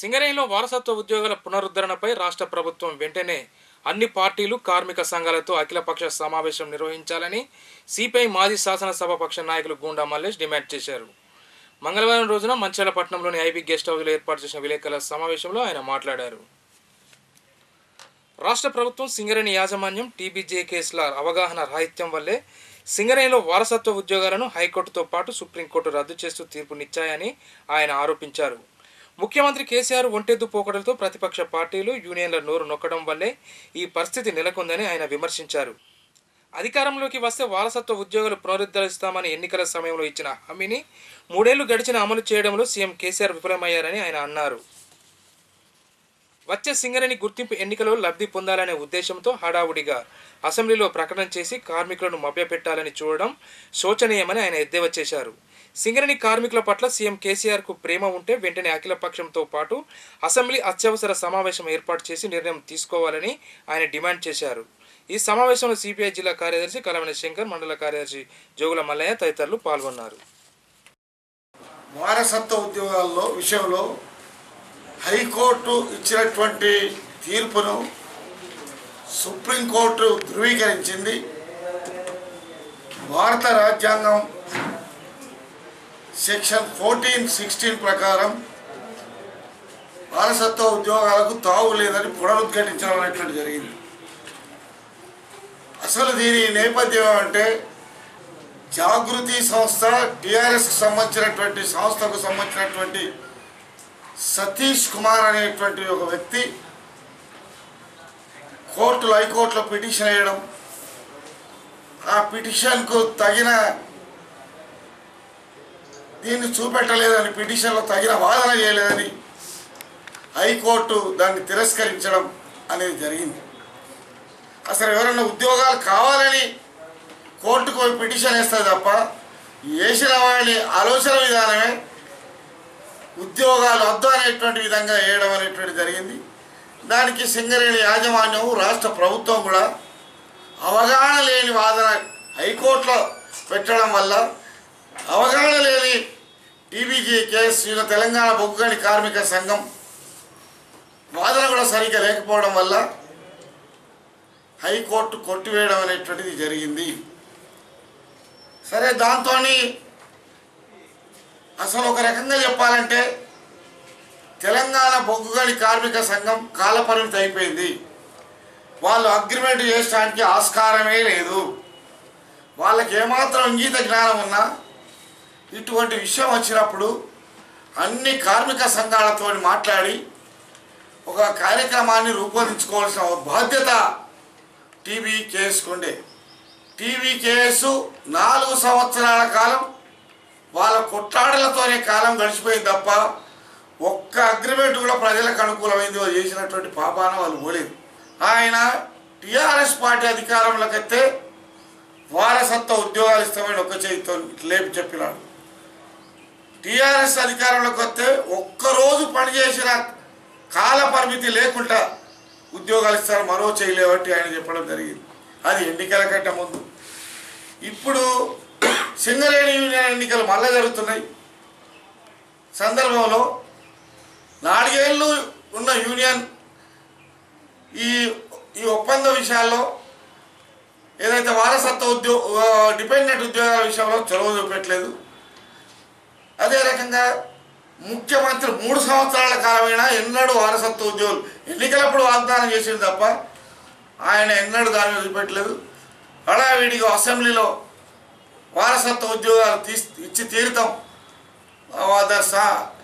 సింగరేణిలో వారసత్వ ఉద్యోగాల పునరుద్ధరణపై రాష్ట్ర ప్రభుత్వం వెంటనే అన్ని పార్టీలు కార్మిక సంఘాలతో అఖిలపక్ష సమావేశం నిర్వహించాలని సిపిఐ మాజీ శాసనసభాపక్ష నాయకులు గూండా మల్లేష్ డిమాండ్ చేశారు. మంగళవారం రోజున మంచాలపట్నంలోని ఐబీ గెస్ట్ హౌస్లో ఏర్పాటు చేసిన విలేకరుల సమావేశంలో ఆయన మాట్లాడారు. రాష్ట్ర ప్రభుత్వం సింగరేణి యాజమాన్యం టీబీజే కేసుల అవగాహన రాహిత్యం వల్లే సింగరేణిలో వారసత్వ ఉద్యోగాలను హైకోర్టుతో పాటు సుప్రీంకోర్టు రద్దు చేస్తూ తీర్పునిచ్చాయని ఆయన ఆరోపించారు. ముఖ్యమంత్రి కేసీఆర్ ఒంటెద్దు పోకడలతో ప్రతిపక్ష పార్టీలు యూనియన్ల నోరు నొక్కడం వల్లే ఈ పరిస్థితి నెలకొందని ఆయన విమర్శించారు. అధికారంలోకి వస్తే వారసత్వ ఉద్యోగాలు పునరుద్ధరిస్తామని ఎన్నికల సమయంలో ఇచ్చిన హామీని మూడేళ్ళు గడిచిన అమలు చేయడంలో సీఎం కేసీఆర్ విఫలమయ్యారని ఆయన అన్నారు. వచ్చే సింగరేణి గుర్తింపు ఎన్నికలో లబ్ధి పొందాలనే ఉద్దేశంతో హడావుడిగా అసెంబ్లీలో ప్రకటన చేసి కార్మికులను మభ్యపెట్టాలని చూడడం శోచనీయమని ఆయన ఎద్దేవా చేశారు. సింగరేణి కార్మికుల పట్ల సీఎం కేసీఆర్కు ప్రేమ ఉంటే వెంటనే అఖిలపక్షంతో పాటు అసెంబ్లీ అత్యవసర సమావేశం ఏర్పాటు చేసి నిర్ణయం తీసుకోవాలని ఆయన డిమాండ్ చేశారు. ఈ సమావేశంలో సిపిఐ జిల్లా కార్యదర్శి కలవని శంకర్ మండల కార్యదర్శి జోగుల మల్లయ్య తదితరులు పాల్గొన్నారు. వారసత్వ ఉద్యోగాల్లో విషయంలో హైకోర్టు ఇచ్చినటువంటి తీర్పును సుప్రీంకోర్టు ధృవీకరించింది. భారత రాజ్యాంగం సెక్షన్ ఫోర్టీన్ సిక్స్టీన్ ప్రకారం వారసత్వ ఉద్యోగాలకు తావు లేదని పునరుద్ఘాటించడం అనేటువంటి జరిగింది. అసలు దీని నేపథ్యం అంటే జాగృతి సంస్థ టిఆర్ఎస్కి సంబంధించినటువంటి సంస్థకు సంబంధించినటువంటి సతీష్ కుమార్ అనేటువంటి ఒక వ్యక్తి కోర్టులో హైకోర్టులో పిటిషన్ వేయడం ఆ పిటిషన్కు తగిన దీన్ని చూపెట్టలేదని పిటిషన్లో తగిన వాదన చేయలేదని హైకోర్టు దాన్ని తిరస్కరించడం అనేది జరిగింది. అసలు ఎవరైనా ఉద్యోగాలు కావాలని కోర్టుకు పిటిషన్ వేస్తుంది తప్ప వేసిన వాళ్ళని ఆలోచన విధానమే ఉద్యోగాలు వద్దు అనేటువంటి విధంగా వేయడం అనేటువంటి జరిగింది. దానికి సింగరేణి యాజమాన్యం రాష్ట్ర ప్రభుత్వం కూడా అవగాహన లేని వాదన హైకోర్టులో పెట్టడం వల్ల అవగాహన లేని టీబీజీ కేసు తెలంగాణ బొగ్గుగని కార్మిక సంఘం వాదన కూడా సరిగ్గా లేకపోవడం వల్ల హైకోర్టు కొట్టివేయడం అనేటువంటిది జరిగింది. సరే దాంతో అసలు ఒక రకంగా చెప్పాలంటే తెలంగాణ బొగ్గుగని కార్మిక సంఘం కాలపరిమితి అయిపోయింది. వాళ్ళు అగ్రిమెంట్ చేయడానికి ఆస్కారమే లేదు. వాళ్ళకి ఏమాత్రం ఇంగీత జ్ఞానం ఉన్నా ఇటువంటి విషయం వచ్చినప్పుడు అన్ని కార్మిక సంఘాలతో మాట్లాడి ఒక కార్యక్రమాన్ని రూపొందించుకోవాల్సిన బాధ్యత టీవీ కేసుకుండే టీవీ కేసు నాలుగు సంవత్సరాల కాలం వాళ్ళ కొట్లాడలతోనే కాలం గడిచిపోయింది తప్ప ఒక్క అగ్రిమెంట్ కూడా ప్రజలకు అనుకూలమైంది. వాళ్ళు చేసినటువంటి పాపాన వాళ్ళు పోలేదు. ఆయన టీఆర్ఎస్ పార్టీ అధికారంలోకి వస్తే వారసత్వ ఉద్యోగాలు ఇస్తామని ఒక చేతితో లేపి చెప్పినాడు. టీఆర్ఎస్ అధికారంలోకి వస్తే ఒక్కరోజు పనిచేసిన కాల పరిమితి లేకుండా ఉద్యోగాలు ఇస్తారు మరో చేయలేవట్టి ఆయన చెప్పడం జరిగింది. అది ఎన్నికల కంటే ముందు. ఇప్పుడు సింగరేణి యూనియన్ ఎన్నికలు మళ్ళీ జరుగుతున్నాయి. సందర్భంలో నాలుగేళ్ళు ఉన్న యూనియన్ ఈ ఈ ఒప్పంద విషయాల్లో ఏదైతే వారసత్వ ఉద్యోగ డిపెండెంట్ ఉద్యోగాల విషయంలో చొరవ చూపెట్టలేదు అదే రకంగా ముఖ్యమంత్రి మూడు సంవత్సరాల కాలమైనా ఎన్నడూ వారసత్వ ఉద్యోగులు ఎన్నికలప్పుడు వాగ్దానం చేసింది తప్ప ఆయన ఎన్నడూ దాని మీద చూపెట్టలేదు హడావిడిగా అసెంబ్లీలో వారసత్వ ఉద్యోగాలు తీసి ఇచ్చి తీరుతాం. సా-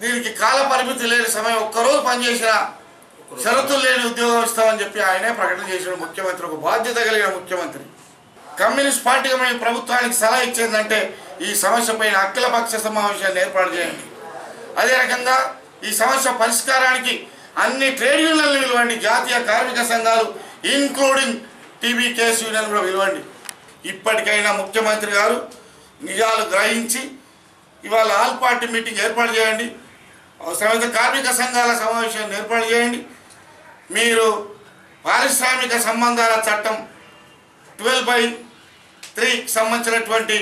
దీనికి కాల పరిమితి లేని సమయం ఒక్కరోజు పనిచేసిన షరతులు లేని ఉద్యోగం ఇస్తామని చెప్పి ఆయనే ప్రకటన చేసిన ముఖ్యమంత్రి. ఒక బాధ్యత కలిగిన ముఖ్యమంత్రి. కమ్యూనిస్ట్ పార్టీగా మేము ప్రభుత్వానికి సలహా ఇచ్చిందంటే ఈ సమస్యపైన అఖిలపక్ష సమావేశాన్ని ఏర్పాటు చేయండి. అదే రకంగా ఈ సమస్య పరిష్కారానికి అన్ని ట్రేడ్ యూనియన్లు విలువండి. జాతీయ కార్మిక సంఘాలు ఇన్క్లూడింగ్ టీబీ కేసు యూనియన్ కూడా విలువండి. ఇప్పటికైనా ముఖ్యమంత్రి గారు నిజాలు గ్రహించి ఇవాళ ఆల్ పార్టీ మీటింగ్ ఏర్పాటు చేయండి. అవసరమైతే కార్మిక సంఘాల సమావేశాన్ని ఏర్పాటు చేయండి. మీరు పారిశ్రామిక సంబంధాల చట్టం ట్వెల్వ్ బై త్రీకి సంబంధించినటువంటి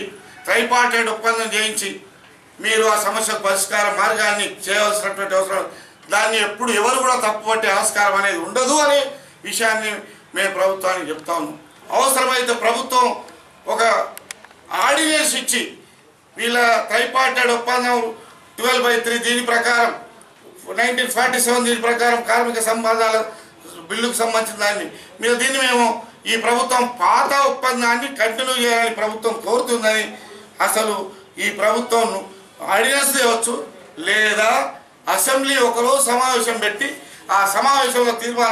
ట్రైపార్టెడ్ ఒప్పందం చేయించి మీరు ఆ సమస్యకు పరిష్కార మార్గాన్ని చేయవలసినటువంటి అవసరం. దాన్ని ఎప్పుడు ఎవరు కూడా తప్పుపట్టే ఆస్కారం అనేది ఉండదు అనే విషయాన్ని మేము ప్రభుత్వానికి చెప్తా ఉన్నాం. అవసరమైతే ప్రభుత్వం ఒక ఆర్డినెన్స్ ఇచ్చి వీళ్ళ ట్రైపార్టెడ్ ఒప్పందం ట్వెల్వ్ బై త్రీ దీని ప్రకారం నైన్టీన్ ఫార్టీ సెవెన్ దీని ప్రకారం కార్మిక సంబంధాల బిల్లుకు సంబంధించిన దాన్ని. మీరు దీన్ని మేము ఈ ప్రభుత్వం పాత ఒప్పందాన్ని కంటిన్యూ చేయాలని ప్రభుత్వం కోరుతుందని అసలు ఈ ప్రభుత్వం ఆర్డినెన్స్ తేవచ్చు లేదా అసెంబ్లీ ఒకరోజు సమావేశం పెట్టి ఆ సమావేశంలో తీర్మానం